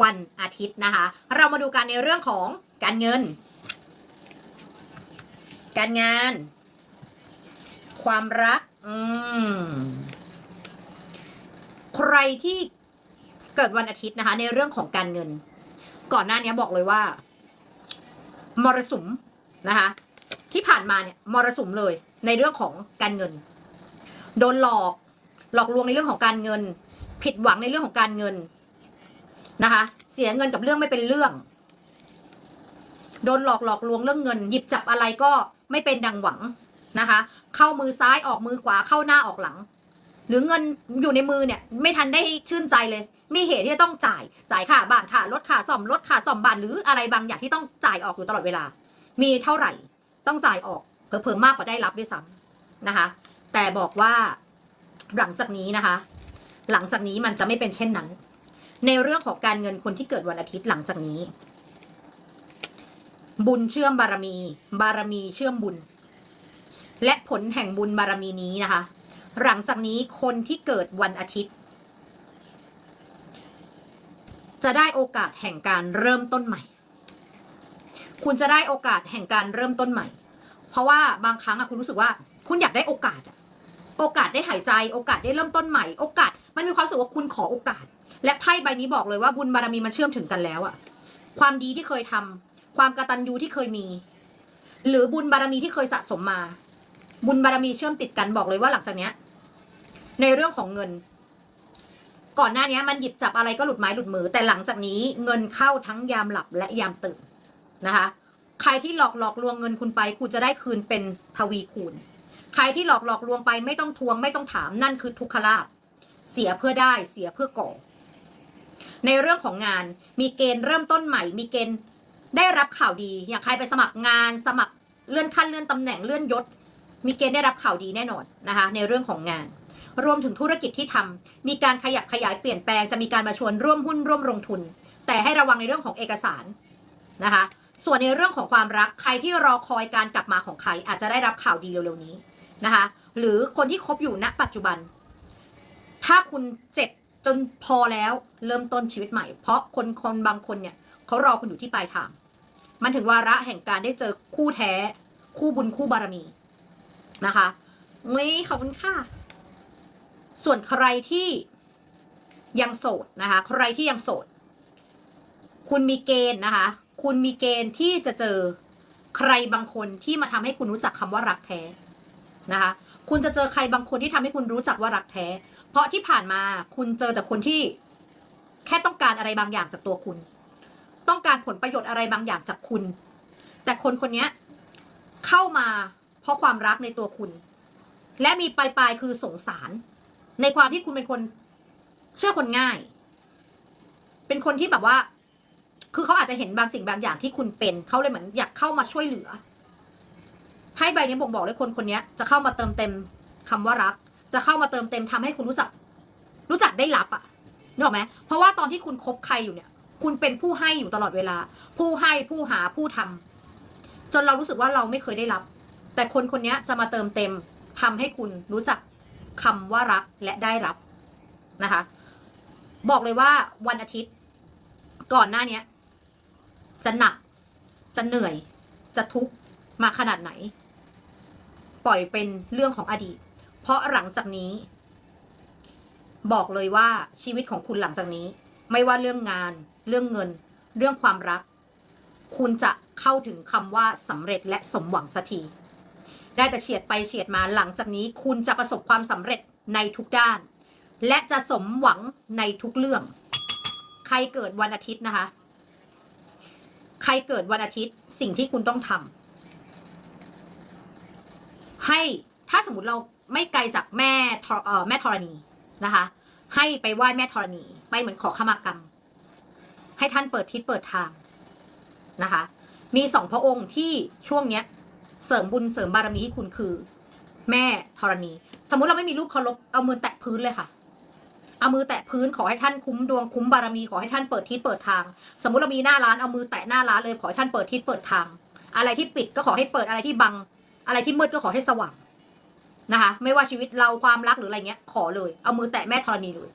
วันอาทิตย์นะคะ เรามาดูกันในเรื่องของการเงิน การงาน ความรัก อืม ใครที่เกิดวันอาทิตย์นะคะ ในเรื่องของการเงิน ก่อนหน้านี้บอกเลยว่า มรสุมนะคะ ที่ผ่านมาเนี่ยมรสุมเลย ในเรื่องของการเงิน โดนหลอก หลอกลวงในเรื่องของการเงิน ผิดหวังในเรื่องของการเงิน นะคะ เสียเงินกับเรื่องไม่เป็นเรื่อง โดนหลอกหลอกลวงเรื่องเงิน หยิบจับอะไรก็ไม่เป็นดังหวังนะคะ เข้ามือซ้ายออกมือขวาเข้าหน้าออกหลัง หรือเงินอยู่ในมือเนี่ย ไม่ทันได้ชื่นใจเลย มีเหตุที่จะต้องจ่ายจ่ายค่าบ้านค่ารถค่าซ่อมรถค่าซ่อมบ้านหรืออะไรบางอย่างที่ต้องจ่ายออกอยู่ตลอดเวลา มีเท่าไหร่ ต้องจ่ายออกเผลอๆมากกว่าได้รับด้วยซ้ำนะคะ แต่บอกว่าหลังจากนี้นะคะ หลังจากนี้มันจะไม่เป็นเช่นนั้น ในเรื่องของการเงินคนที่เกิดวันอาทิตย์หลังจากนี้ บุญเชื่อมบารมี บารมีเชื่อมบุญ และผลแห่งบุญบารมีนี้นะคะ หลังจากนี้คนที่เกิดวันอาทิตย์ จะได้โอกาสแห่งการเริ่มต้นใหม่ คุณจะได้โอกาสแห่งการเริ่มต้นใหม่ เพราะว่าบางครั้งอะคุณรู้สึกว่า คุณอยากได้โอกาสอะโอกาสได้หายใจ โอกาสได้เริ่มต้นใหม่ โอกาส มันมีความรู้สึกว่าคุณขอโอกาส และไพ่ใบนี้บอกเลยว่าบุญบารมีมันเชื่อมถึงกันแล้วอะความดีที่เคยทำความกระตัญญูที่เคยมี หรือบุญบารมีที่เคยสะสมมา บุญบารมีเชื่อมติดกันบอกเลยว่าหลังจากเนี้ย ในเรื่องของเงิน ก่อนหน้านี้มันหยิบจับอะไรก็หลุดไม้หลุดมือ แต่หลังจากนี้เงินเข้าทั้งยามหลับและยามตื่นนะคะ ใครที่หลอกหลอกลวงเงินคุณไป คุณจะได้คืนเป็นทวีคูณ ใครที่หลอกหลอกลวงไปไม่ต้องทวงไม่ต้องถามนั่นคือทุกขลาภเสียเพื่อได้เสียเพื่อก่อ ในเรื่องของงานมีเกณฑ์เริ่มต้นใหม่ มีเกณฑ์ได้รับข่าวดี อย่างใครไปสมัครงานสมัครเลื่อนขั้นเลื่อนตำแหน่งเลื่อนยศ มีเกณฑ์ได้รับข่าวดีแน่นอนนะคะ ในเรื่องของงาน รวมถึงธุรกิจที่ทำมีการขยับขยายเปลี่ยนแปลงจะมีการมาชวนร่วมหุ้นร่วมลงทุน แต่ให้ระวังในเรื่องของเอกสารนะคะ ส่วนในเรื่องของความรักใครที่รอคอยการกลับมาของใครอาจจะได้รับข่าวดีเร็วๆนี้นะคะ หรือคนที่คบอยู่ณปัจจุบัน ถ้าคุณเจ็บ จนพอแล้วเริ่มต้นชีวิตใหม่ เพราะคนคนบางคนเนี่ยเขารอคุณอยู่ที่ปลายทาง มันถึงวาระแห่งการได้เจอคู่แท้ คู่บุญคู่บารมีนะคะไม่ขอบคุณค่ะ ส่วนใครที่ยังโสดนะคะ ใครที่ยังโสด คุณมีเกณฑ์นะคะ คุณมีเกณฑ์ที่จะเจอใครบางคนที่มาทำให้คุณรู้จักคำว่ารักแท้นะคะ คุณจะเจอใครบางคนที่ทำให้คุณรู้จักว่ารักแท้ เพราะที่ผ่านมาคุณเจอแต่คนที่แค่ต้องการอะไรบางอย่างจากตัวคุณ ต้องการผลประโยชน์อะไรบางอย่างจากคุณ แต่คนคนนี้เข้ามาเพราะความรักในตัวคุณ และมีปลายปลายคือสงสาร ในความที่คุณเป็นคนเชื่อคนง่าย เป็นคนที่แบบว่า คือเขาอาจจะเห็นบางสิ่งบางอย่างที่คุณเป็น เขาเลยเหมือนอยากเข้ามาช่วยเหลือ ไพ่ใบนี้บ่งบอกเลยคนคนนี้จะเข้ามาเติมเต็มคำว่ารัก จะเข้ามาเติมเต็มทำให้คุณรู้จัก รู้จักได้รับอะนึกออกไหมเพราะว่าตอนที่คุณคบใครอยู่เนี่ย คุณเป็นผู้ให้อยู่ตลอดเวลา ผู้ให้ผู้หาผู้ทำจนเรารู้สึกว่าเราไม่เคยได้รับ แต่คนคนนี้จะมาเติมเต็มทำให้คุณรู้จักคำว่ารักและได้รับนะคะ บอกเลยว่าวันอาทิตย์ ก่อนหน้าเนี้ยจะหนัก จะเหนื่อย จะทุกข์มาขนาดไหน ปล่อยเป็นเรื่องของอดีต เพราะหลังจากนี้ บอกเลยว่าชีวิตของคุณหลังจากนี้ ไม่ว่าเรื่องงาน เรื่องเงิน เรื่องความรัก คุณจะเข้าถึงคำว่าสำเร็จและสมหวังสักทีได้แต่เฉียดไปเฉียดมาหลังจากนี้ คุณจะประสบความสำเร็จในทุกด้าน และจะสมหวังในทุกเรื่อง ใครเกิดวันอาทิตย์นะคะ ใครเกิดวันอาทิตย์สิ่งที่คุณต้องทำ ให้ถ้าสมมติเราไม่ไกลจากแม่ธรเอ่อแม่ธรณีนะคะ ให้ไปไหว้แม่ธรณีไปเหมือนขอขมากรรม ให้ท่านเปิดทิศเปิดทางนะคะ มีสองพระองค์ที่ช่วงเนี้ย เสริมบุญเสริมบารมีให้คุณคือ แม่ธรณี สมมุติเราไม่มีรูปเคารพเอามือแตะพื้นเลยค่ะเอามือแตะพื้นขอให้ท่านคุ้มดวงคุ้มบารมีขอให้ท่านเปิดทิศเปิดทาง สมมุติเรามีหน้าร้านเอามือแตะหน้าร้านเลยขอให้ท่านเปิดทิศเปิดทาง อะไรที่ปิดก็ขอให้เปิดอะไรที่บัง อะไรที่มืดก็ขอให้สว่างนะคะ ไม่ว่าชีวิตเราความรักหรืออะไรเงี้ย ขอเลย เอามือแตะแม่ธรณีเลย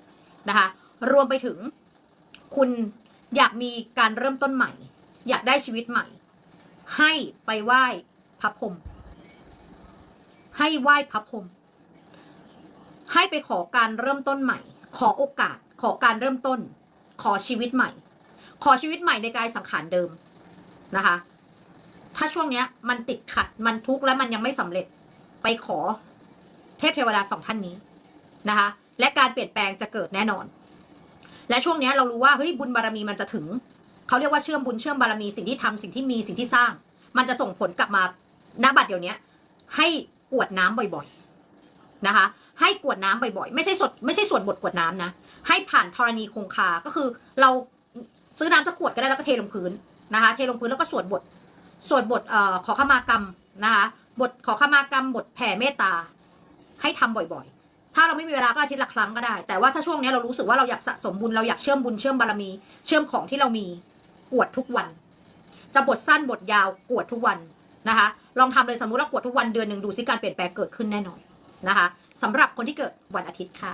นะคะ รวมไปถึง คุณอยากมีการเริ่มต้นใหม่ อยากได้ชีวิตใหม่ ให้ไปไหว้พระพรหมให้ไหว้พระพรหมให้ไปขอการเริ่มต้นใหม่ ขอโอกาส ขอการเริ่มต้น ขอชีวิตใหม่ ขอชีวิตใหม่ในกายสังขารเดิมนะคะ ถ้าช่วงเนี้ย มันติดขัดมันทุกข์และมันยังไม่สำเร็จไปขอเทพเทวดาสองท่านนี้นะคะ และการเปลี่ยนแปลงจะเกิดแน่นอน และช่วงเนี้ยเรารู้ว่าเฮ้ยบุญบารมีมันจะถึงเขาเรียกว่าเชื่อมบุญเชื่อมบารมีสิ่งที่ทำสิ่งที่มีสิ่งที่สร้าง มันจะส่งผลกลับมาณบัดเดี๋ยวนี้ให้กวดน้ำบ่อยๆนะคะ ให้กวดน้ำบ่อยๆไม่ใช่สดไม่ใช่ส่วนบทกวดน้ำนะ ให้ผ่านธรณีคงคาก็คือเราซื้อน้ำสักขวดก็ได้แล้วก็เทลงพื้นนะคะ เทลงพื้นแล้วก็สวดบท สวดบทเอ่อขอขมากรรมนะคะบทขอขมากรรมบทแผ่เมตตา ให้ทำบ่อยๆ ถ้าเราไม่มีเวลาก็อาทิตย์ละครั้งก็ได้ แต่ว่าถ้าช่วงนี้เรารู้สึกว่าเราอยากสะสมบุญเราอยากเชื่อมบุญเชื่อมบารมี เชื่อมของที่เรามีกวดทุกวัน จะบทสั้นบทยาวกวดทุกวันนะคะ ลองทำเลยสมมติเรากวดทุกวันเดือนหนึ่งดูซิการเปลี่ยนแปลงเกิดขึ้นแน่นอนนะคะสำหรับคนที่เกิดวันอาทิตย์ค่ะ